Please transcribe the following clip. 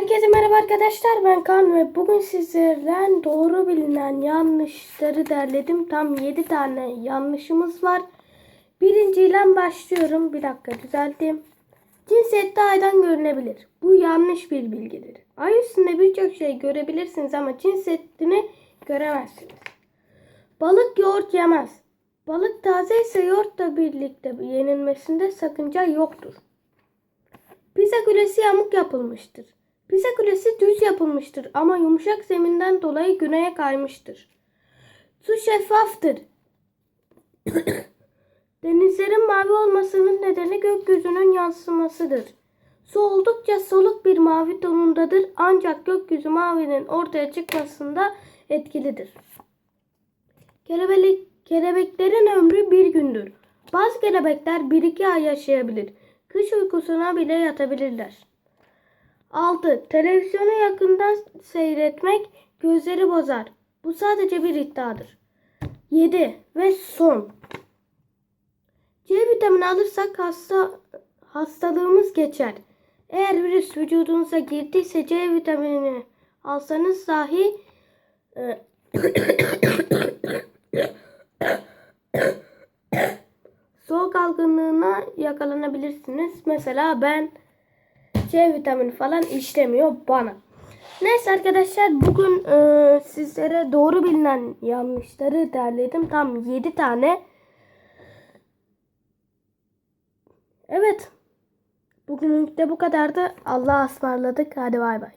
Herkese merhaba arkadaşlar ben Kaan ve bugün sizlerden doğru bilinen yanlışları derledim. Tam 7 tane yanlışımız var. Birinciyle başlıyorum. Bir dakika düzelteyim. Cinsiyette aydan görünebilir. Bu yanlış bir bilgidir. Ay üstünde birçok şey görebilirsiniz ama cinsiyetini göremezsiniz. Balık yoğurt yemez. Balık taze ise yoğurtla birlikte yenilmesinde sakınca yoktur. Pizza kulesi yamuk yapılmıştır. Pizza kulesi düz yapılmıştır ama yumuşak zeminden dolayı güneye kaymıştır. Su şeffaftır. Denizlerin mavi olmasının nedeni gökyüzünün yansımasıdır. Su oldukça soluk bir mavi tonundadır ancak gökyüzü mavinin ortaya çıkmasında etkilidir. Kelebek, kelebeklerin ömrü bir gündür. Bazı kelebekler 1-2 ay yaşayabilir. Kış uykusuna bile yatabilirler. 6. Televizyonu yakından seyretmek gözleri bozar. Bu sadece bir iddiadır. 7. Ve son. C vitamini alırsak hasta hastalığımız geçer. Eğer virüs vücudunuza girdiyse C vitaminini alsanız dahi e, soğuk algınlığına yakalanabilirsiniz. Mesela ben C vitamini falan işlemiyor bana. Neyse arkadaşlar bugün e, sizlere doğru bilinen yanlışları derledim. Tam 7 tane. Evet. Bugünlük de bu kadardı. Allah'a ısmarladık. Hadi bay bay.